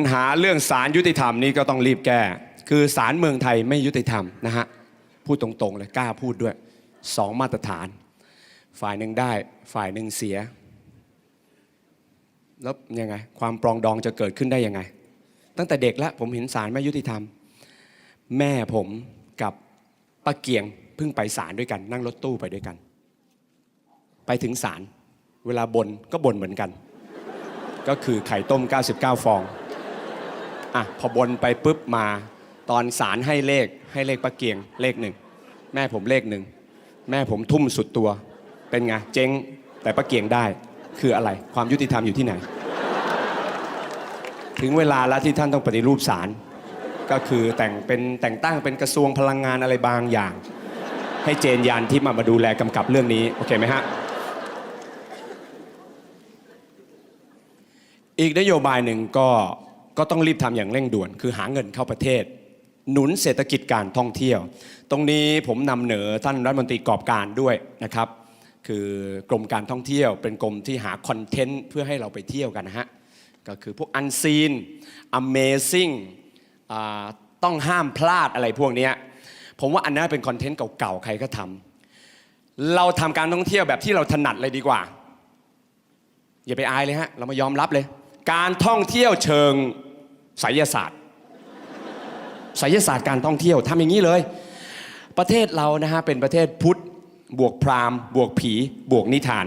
ปัญหาเรื่องสารยุติธรรมนี่ก็ต้องรีบแก้ คือสารเมืองไทยไม่ยุติธรรมนะฮะพูดตรงๆเลยกล้าพูดด้วยสองมาตรฐาน ฝ่ายหนึ่งได้ฝ่ายหนึ่งเสีย แล้วยังไง ความปรองดองจะเกิดขึ้นได้ยังไง ตั้งแต่เด็กแล้วผมเห็นสารไม่ยุติธรรม แม่ผมกับป้าเกียงเพิ่งไปศาลด้วยกัน นั่งรถตู้ไปด้วยกัน ไปถึงศาลเวลาบนก็บนเหมือนกัน ก็คือไข่ต้ม 99 ฟอง อะพอบนไปปุ๊บมาตอนศาลให้เลขให้เลขป้าเกียงเลขหนึ่งแม่ผมเลขหนึ่งแม่ผมทุ่มสุดตัว เป็นไงเจ๊งแต่ป้าเกียงได้คืออะไรความยุติธรรมอยู่ที่ไหน ถึงเวลาแล้วที่ท่านต้องปฏิรูปศาลก็คือแต่งเป็นแต่งตั้งเป็นกระทรวงพลังงานอะไรบางอย่าง ให้เจนยานที่มามาดูแลกำกับเรื่องนี้ โอเคไหมฮะ อีกนโยบายหนึ่งก็ ก็ต้องรีบทำอย่างเร่งด่วน คือหาเงินเข้าประเทศ หนุนเศรษฐกิจการท่องเที่ยว ตรงนี้ผมนำเหนอท่านรัฐมนตรีกอบการด้วยนะครับ คือกรมการท่องเที่ยว เป็นกรมที่หาคอนเทนต์เพื่อให้เราไปเที่ยวกันนะฮะก็คือพวกอันซีน Amazing อ่าต้องห้ามพลาดอะไรพวกนี้ผมว่าอันนั้นเป็นคอนเทนต์เก่าๆ ใครก็ทำเราทำการท่องเที่ยวแบบที่เราถนัดเลยดีกว่า อย่าไปอายเลยฮะ เรามายอมรับเลย การท่องเที่ยวเชิง ไสยศาสตร์ไสยศาสตร์การท่องเที่ยวทำอย่างนี้เลย ประเทศเรานะฮะเป็นประเทศพุทธบวกพราหมณ์ บวกผี บวกนิทาน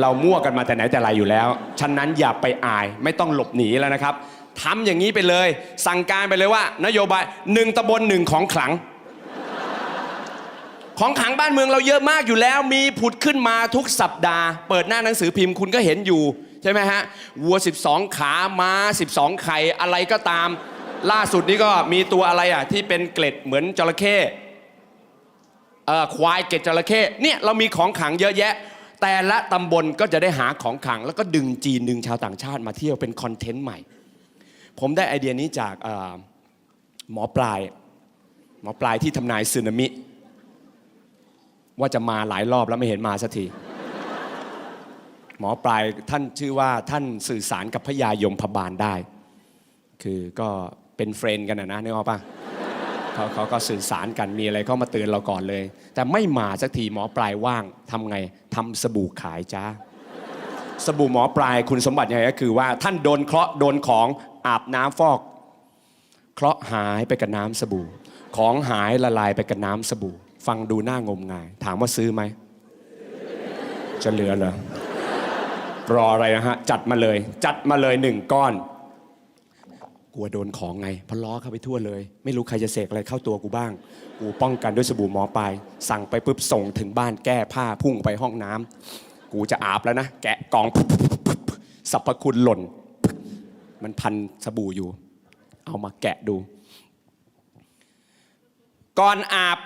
เรามั่วกันมาแต่ไหนแต่ไรอยู่แล้ว ฉะนั้นอย่าไปอายไม่ต้องหลบหนีแล้วนะครับทำอย่างนี้ไปเลย สั่งการไปเลยว่า นโยบายหนึ่งตำบลหนึ่งของขลัง ของขลังบ้านเมืองเราเยอะมากอยู่แล้ว มีผุดขึ้นมาทุกสัปดาห์ เปิดหน้าหนังสือพิมพ์คุณก็เห็นอยู่ ใช่ไหมฮะวัว 12 ขาม้า 12 ไข่อะไรก็ตาม ล่าสุดนี้ก็มีตัวอะไรอะที่เป็นเกล็ดเหมือนจระเข้เอ่อควายเกล็ดจระเข้เนี่ยเรามีของขังเยอะแยะ แต่ละตำบลก็จะได้หาของขัง แล้วก็ดึงจีนดึงชาวต่างชาติมาเที่ยวเป็นคอนเทนต์ใหม่ ผมได้ไอเดียนี้จากหมอปลาย หมอปลายที่ทำนายสึนามิ ว่าจะมาหลายรอบแล้วไม่เห็นมาสักที หมอปลายท่านชื่อว่าท่านสื่อสารกับพญายมพบาลได้ คือก็เป็นเฟรนด์กันนะนึกออกปะเขาเขาก็สื่อสารกันมีอะไรก็มาเตือนเราก่อนเลย แต่ไม่มาสักทีหมอปลายว่างทำไงทำสบู่ขายจ้าสบู่หมอปลายคุณสมบัติยังไงก็คือว่าท่านโดนเคราะห์โดนของอาบน้ำฟอก เคราะห์หายไปกับน้ำสบู่ ของหายละลายไปกับน้ำสบู่ ฟังดูหน้างมงาย ถามว่าซื้อไหมจะเหลือเหรอ รออะไรนะฮะ จัดมาเลย จัดมาเลยหนึ่งก้อน กลัวโดนของไงเพราะล้อเข้าไปทั่วเลย ไม่รู้ใครจะเสกอะไรเข้าตัวกูบ้าง กูป้องกันด้วยสบู่หมอปลายสั่งไปปุ๊บส่งถึงบ้านแก้ผ้าพุ่งไปห้องน้ำกูจะอาบแล้วนะ แกะกล่องสรรพคุณหล่น มันพันสบู่อยู่ เอามาแกะดู ก่อนอาบ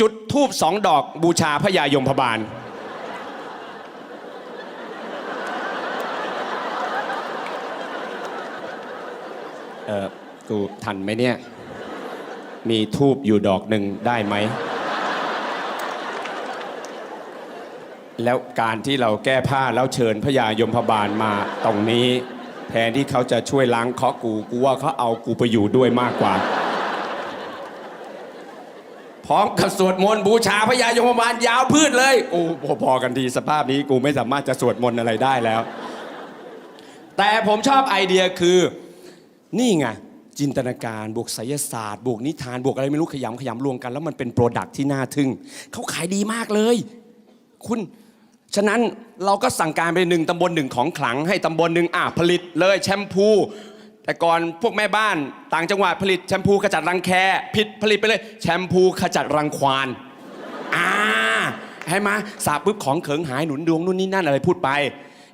จุดทูบสองดอกบูชาพระยายมพบาล เออกูทันไหมเนี่ย มีทูบอยู่ดอกหนึ่งได้ไหม แล้วการที่เราแก้ผ้าแล้วเชิญพระยายมพบาลมาตรงนี้ แทนที่เขาจะช่วยล้างเคาะกูกูว่าเขาเอากูไปอยู่ด้วยมากกว่า พร้อมกับสวดมนต์บูชาพระยายมพบาลยาวพืชเลยโอ้พอๆกันทีสภาพนี้กูไม่สามารถจะสวดมนต์อะไรได้แล้ว แต่ผมชอบไอเดียคือ นี่ไงจินตนาการบวกไสยศาสตร์ บวกนิทานบวกอะไรไม่รู้ขยำขยำรวมกัน แล้วมันเป็นโปรดักที่น่าทึ่งเขาขายดีมากเลย คุณฉะนั้นเราก็สั่งการไปหนึ่งตำบลหนึ่งของขลังให้ตำบลหนึ่งอะผลิตเลยแชมพู แต่ก่อนพวกแม่บ้านต่างจังหวัดผลิตแชมพูขจัดรังแคผิดผลิตไปเลย แชมพูขจัดรังควานอ่าให้มาสาปุ๊บของเขิงหายหนุนดวงนู่นนี่นั่นอะไรพูดไป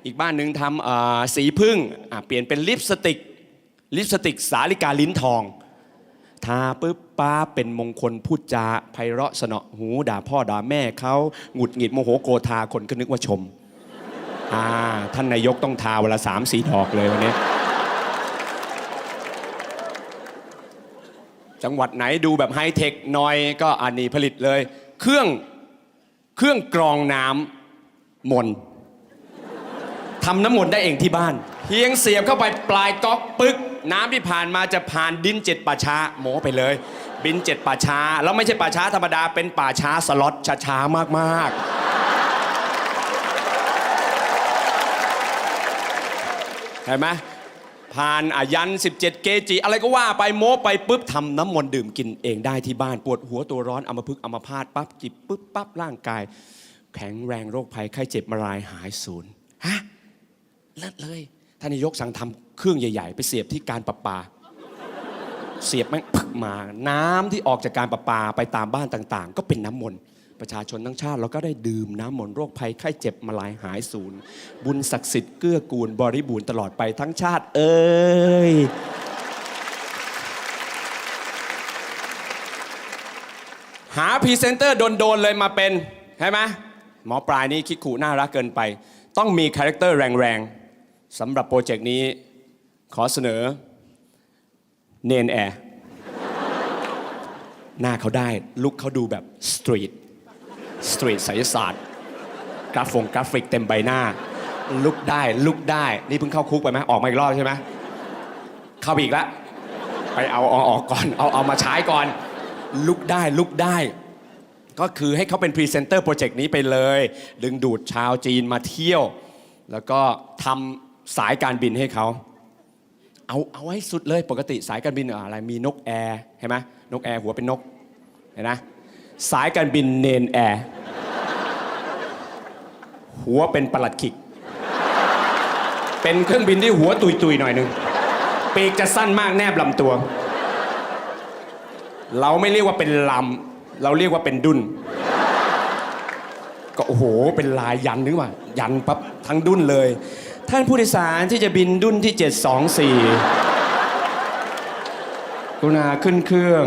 อีกบ้านหนึ่งทำเอ่อสีพึ่งเปลี่ยนเป็นลิปสติก ลิปสติกสาลิกาลิ้นทอง ทาปุ๊บป้าเป็นมงคลพูดจาไพเราะสนอหูด่าพ่อด่าแม่เขาหงุดหงิดโมโหโกธาคนก็นึกว่าชม อ่า ท่านนายกต้องทาเวลาสามสี่ดอกเลยวันนี้ จังหวัดไหนดูแบบไฮเทคหน่อยก็อันนี้ผลิตเลย เครื่องเครื่องกรองน้ำมนทำน้ำมนต์ได้เองที่บ้าน เพียงเสียบเข้าไปปลายก๊อกปึ๊ก น้ำที่ผ่านมาจะผ่านดินเจ็ดป่าช้าโมไปเลย บินเจ็ดป่าช้า แล้วไม่ใช่ป่าช้าธรรมดาเป็นป่าช้าสล็อตช้าๆมากๆเห็นไหมผ่านอายัน 17 เกจิ อะไรก็ว่าไปโม้ไปปุ๊บทำน้ำมนต์ดื่มกินเองได้ที่บ้านปวดหัวตัวร้อนอัมพฤกษ์อัมพาตปั๊บจิบปุ๊บปั๊บร่างกาย แข็งแรงโรคภัยไข้เจ็บมารายหายศูนย์ฮะเลิศเลยท่านนายกสั่งทำ เครื่องใหญ่ ๆ ไปเสียบที่การประปา เสียบแม่งพึกมา น้ำที่ออกจากการประปาไปตามบ้านต่างๆ ก็เป็นน้ำมนต์ประชาชนทั้งชาติเราก็ได้ดื่มน้ำมนต์โรคภัยไข้เจ็บมาลายหายศูนย์บุญศักดิ์สิทธิ์เกื้อกูลบริบูรณ์ตลอดไปทั้งชาติ เอ้ยหาพรีเซนเตอร์โดนๆเลยมาเป็นใช่ไหมหมอปลายนี่คิดขู่น่ารักเกินไป ต้องมีคาแรคเตอร์แรงๆสำหรับโปรเจกต์นี้ ขอเสนอ เนนแอร์หน้าเขาได้ลุกเขาดูแบบสตรีทสตรีทไสยศาสตร์กราฟงกราฟิกเต็มใบหน้า ลุกได้ลุกได้นี่เพิ่งเข้าคุกไปไหมออกมาอีกรอบใช่ไหมเข้าอีกแล้วไปเอาออกก่อนเอาเอามาใช้ก่อน ลุกได้ลุกได้ ก็คือให้เขาเป็นพรีเซนเตอร์โปรเจกต์นี้ไปเลย ดึงดูดชาวจีนมาเที่ยว แล้วก็ทำสายการบินให้เขา เอาเอาให้สุดเลยปกติสายการบินอะไรมีนกแอร์เห็นไหมนกแอร์หัวเป็นนกเห็นนะสายการบินเนนแอร์หัวเป็นประหลัดขิก เป็นเครื่องบินที่หัวตุยๆหน่อยนึงปีกจะสั้นมากแนบลำตัว เราไม่เรียกว่าเป็นลำเราเรียกว่าเป็นดุนก็โอ้โหเป็นลายยันนึกว่า ยันปั๊บทั้งดุนเลย ท่านผู้โดยสารที่จะบินดุนที่ 724 กรุณาขึ้นเครื่อง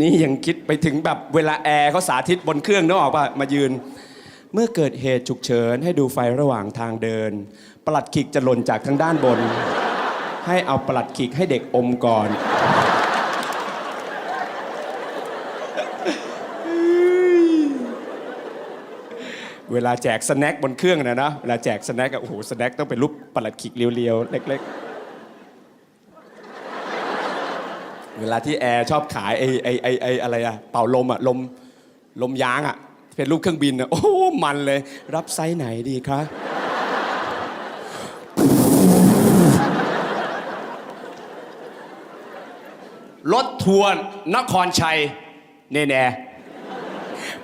นี่ยังคิดไปถึงแบบเวลาแอร์เขาสาธิตบนเครื่องนึกออกป่ะ มายืน เมื่อเกิดเหตุฉุกเฉินให้ดูไฟระหว่างทางเดิน ปลัดขิกจะหล่นจากทางด้านบน ให้เอาปลัดขิกให้เด็กอมก่อน เวลาแจกสแน็คบนเครื่องนะนะเวลาแจกสแน็คอะโอ้โหสแน็คต้องเป็นรูปปลัดขิกเรียวๆ เล็กๆ เวลาที่แอร์ชอบขายไอ้ไอ้ไอ้ไอ้อะไรอะเป่าลมอะลมลมยางอะเป็นรูปเครื่องบินอะโอ้โหมันเลย รับไซส์ไหนดีคะรถทัวร์นครชัยเนแน่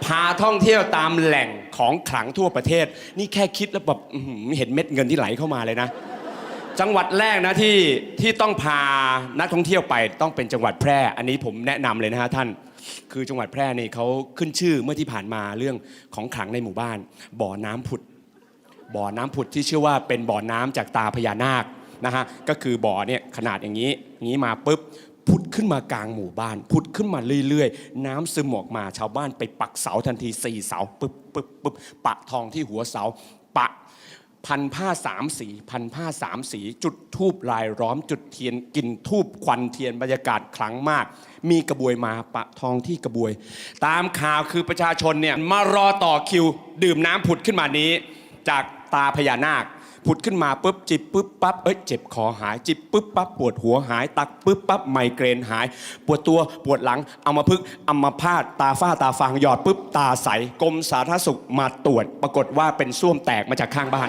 พาท่องเที่ยวตามแหล่ง ของขลังทั่วประเทศ นี่แค่คิดแล้วแบบเห็นเม็ดเงินที่ไหลเข้ามาเลยนะ จังหวัดแรกนะที่ที่ต้องพานักท่องเที่ยวไปต้องเป็นจังหวัดแพร่ อันนี้ผมแนะนำเลยนะฮะท่าน คือจังหวัดแพร่นี่เขาขึ้นชื่อเมื่อที่ผ่านมาเรื่องของขลังในหมู่บ้าน บ่อน้ำผุด บ่อน้ำผุดที่เชื่อว่าเป็นบ่อน้ำจากตาพญานาคนะฮะก็คือบ่อเนี่ยขนาดอย่างนี้นี้มาปุ๊บ ผุดขึ้นมากลางหมู่บ้าน ผุดขึ้นมาเรื่อยๆ น้ำซึมออกมาชาวบ้านไปปักเสาทันทีสี่เสาปึ๊บปึ๊บปึ๊บปะทองที่หัวเสา ปะพันผ้าสามสีพันผ้าสามสี จุดทูบลายล้อมจุดเทียนกินทูบควันเทียนบรรยากาศขลังมาก มีกระบวยมาปะทองที่กระบวย ตามข่าวคือประชาชนเนี่ยมารอต่อคิว ดื่มน้ำผุดขึ้นมานี้ จากตาพญานาค ผุดขึ้นมาปุ๊บจิบปุ๊บปั๊บเอ้ยเจ็บคอหายจิบปุ๊บปั๊บปวดหัวหายตักปุ๊บปั๊บไมเกรนหาย ปวดตัวปวดหลังเอามาพึกเอามาพาดตาฝ้าตาฟางหยอดปุ๊บตาใสกรมสาธารณสุขมาตรวจ ปรากฏว่าเป็นส้วมแตกมาจากข้างบ้าน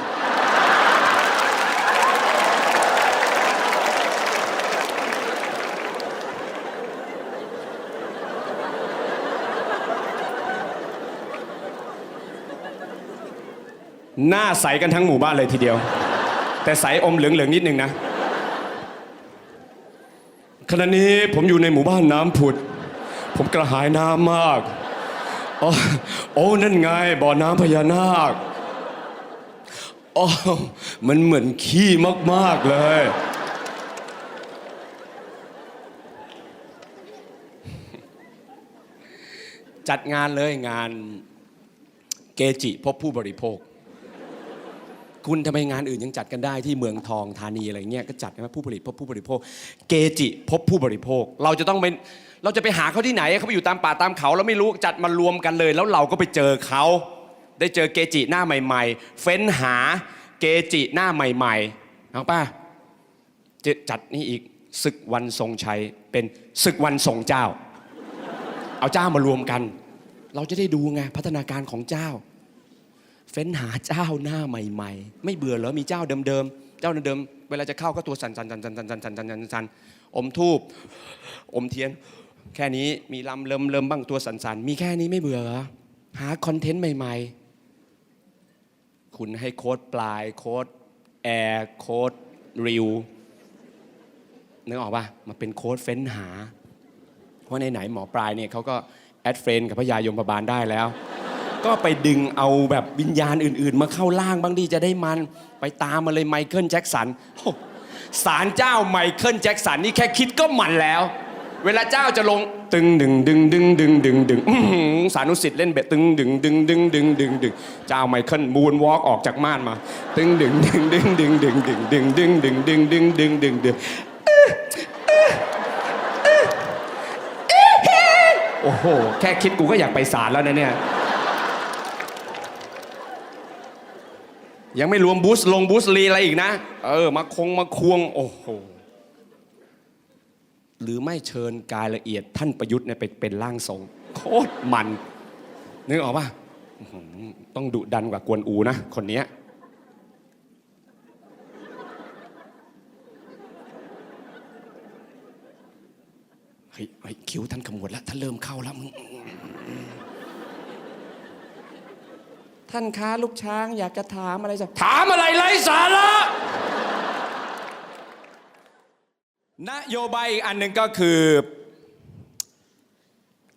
หน้าใสกันทั้งหมู่บ้านเลยทีเดียว แต่ใสอมเหลืองๆนิดนึงนะขณะนี้ผมอยู่ในหมู่บ้านน้ำผุด ผมกระหายน้ำมากอ๋อโอ้นั่นไงบ่อน้ำพญานาคอ๋อมันเหมือนขี้มาก ๆ เลย จัดงานเลยงานเกจิพบผู้บริโภค คุณทำไมงานอื่นยังจัดกันได้ที่เมืองทองธานีอะไรเงี้ยก็จัดนะผู้ผลิตพบผู้บริโภค เกจิพบผู้บริโภค เราจะต้องไปเราจะไปหาเขาที่ไหนเขาไปอยู่ตามป่าตามเขาเราไม่รู้จัดมารวมกันเลย แล้วเราก็ไปเจอเขาได้เจอเกจิหน้าใหม่ ๆ เฟ้นหาเกจิหน้าใหม่ๆเอาป่ะจะจัดนี่อีกศึกวันทรงชัยเป็นศึกวันทรงเจ้า เอาเจ้ามารวมกัน เราจะได้ดูไงพัฒนาการของเจ้า เฟ้นหาเจ้าหน้าใหม่ ๆ ไม่เบื่อเหรอมีเจ้าเดิมๆเจ้าเดิมๆเวลาจะเข้าก็ตัวสั่นๆๆๆๆๆๆๆอมทูบอมเทียน แค่นี้มีลำเลิมเลิมบ้างตัวสั่นๆมีแค่นี้ไม่เบื่อเหรอหาคอนเทนต์ใหม่ ๆ คุณให้โค้ดปลายโค้ดแอร์โค้ดริวนึกออกป่ะมาเป็นโค้ดเฟ้นหา เพราะไหนๆหมอปลายเนี่ยเขาก็แอดเฟรนกับพระยายมพบาลได้แล้ว ก็ไปดึงเอาแบบวิญญาณอื่น ๆ มาเข้าล่างบ้างดีจะได้มันไปตามมาเลยไมเคิลแจ็คสันโอ้สารเจ้าไมเคิลแจ็คสันนี่แค่คิดก็มันแล้ว เวลาเจ้าจะลงตึงดึงดึงดึงดึงดึงดึงสานุสิทธิ์เล่นเบสตึงดึงดึงดึงดึงดึงดึงเจ้าไมเคิลมูนวอล์กออกจากม่านมา ตึงดึงดึงดึงดึงดึงดึงดึงดึงดึงดึงดึงดึงดึงดึงโอ้โห แค่คิดกูก็อยากไปศาลแล้วนะเนี่ย ยังไม่รวมบูส์ลงบูสต์ลีอะไรอีกนะ เออ มาคงมาควง โอ้โห หรือไม่เชิญกายละเอียดท่านประยุทธ์เนี่ยไปเป็นร่างทรง โคตรมัน นึกออกป่ะต้องดุดันกว่ากวนอูนะ คนนี้เฮ้ยเฮ้ยคิ้วท่านขมวดแล้วท่านเริ่มเข้าแล้วมึง ท่านคะลูกช้างอยากจะถามอะไรสักถามอะไรไรสาระ นโยบายอีกอันหนึ่งก็คือ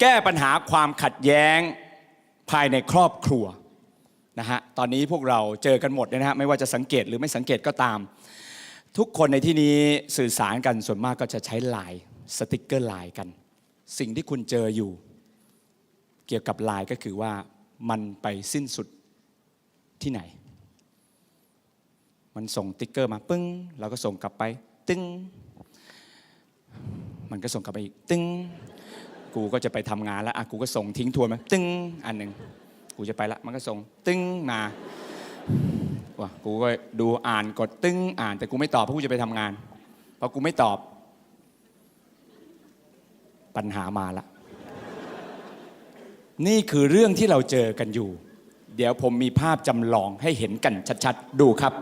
แก้ปัญหาความขัดแย้งภายในครอบครัวนะฮะตอนนี้พวกเราเจอกันหมดนะฮะไม่ว่าจะสังเกตหรือไม่สังเกตก็ตาม ทุกคนในที่นี้สื่อสารกันส่วนมากก็จะใช้ไลน์สติกเกอร์ไลน์กัน สิ่งที่คุณเจออยู่ เกี่ยวกับไลน์ก็คือว่ามันไปสิ้นสุด ที่ไหน มันส่งติ๊กเกอร์มาปึ้งเราก็ส่งกลับไป ตึ้ง มันก็ส่งกลับไปอีก ตึ้ง กูก็จะไปทำงานแล้วอะกูก็ส่งทิ้งทวนมาตึ้งอันหนึ่งกูจะไปละมันก็ส่ง ตึ้งมาว่ะกูก็ดูอ่านกดตึ้งอ่าน แต่กูไม่ตอบเพราะกูจะไปทำงานพอกูไม่ตอบ ปัญหามาละนี่คือเรื่องที่เราเจอกันอยู่ เดี๋ยวผมมีภาพจำลองให้เห็นกันชัดๆ ดูครับ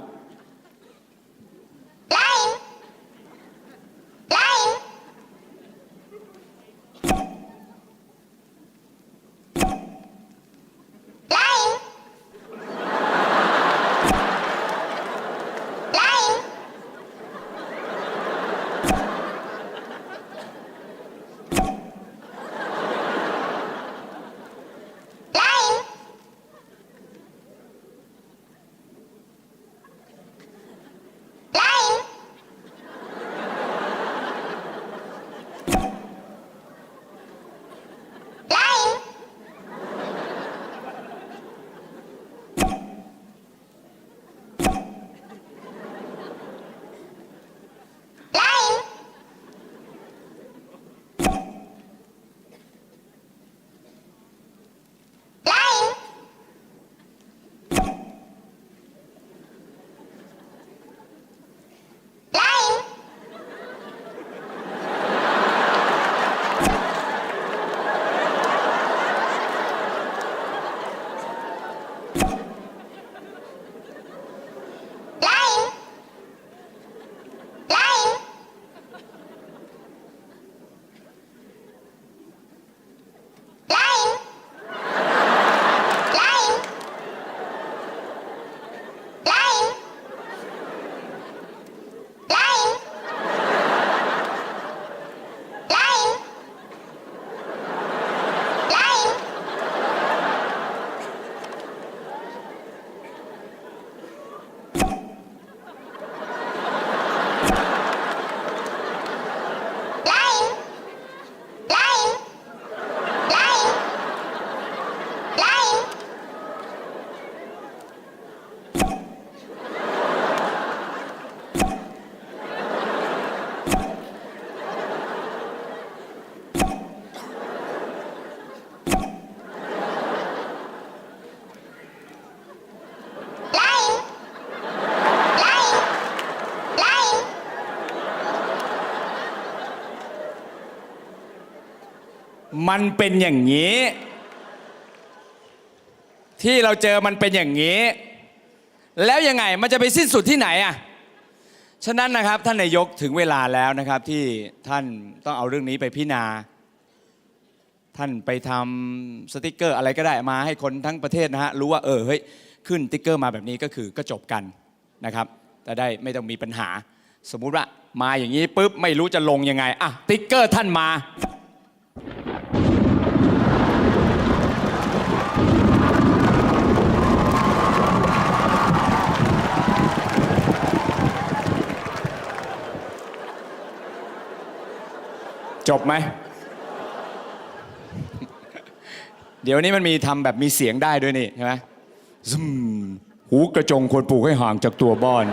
มันเป็นอย่างนี้ ที่เราเจอมันเป็นอย่างนี้ แล้วยังไงมันจะไปสิ้นสุดที่ไหนอะฉะนั้นนะครับท่านนายกถึงเวลาแล้วนะครับที่ท่านต้องเอาเรื่องนี้ไปพิจารณา ท่านไปทำสติกเกอร์อะไรก็ได้มาให้คนทั้งประเทศนะฮะรู้ว่าเออเฮ้ยขึ้นติ๊กเกอร์มาแบบนี้ก็คือก็จบกันนะครับจะได้ไม่ต้องมีปัญหา สมมุติว่ามาอย่างนี้ปุ๊บไม่รู้จะลงยังไงอะติ๊กเกอร์ท่านมา จบไหม เดี๋ยวนี้มันมีทำแบบมีเสียงได้ด้วยนี่ใช่ไหมซึมหูกระจงควรปลูกให้ห่างจากตัวบ้าน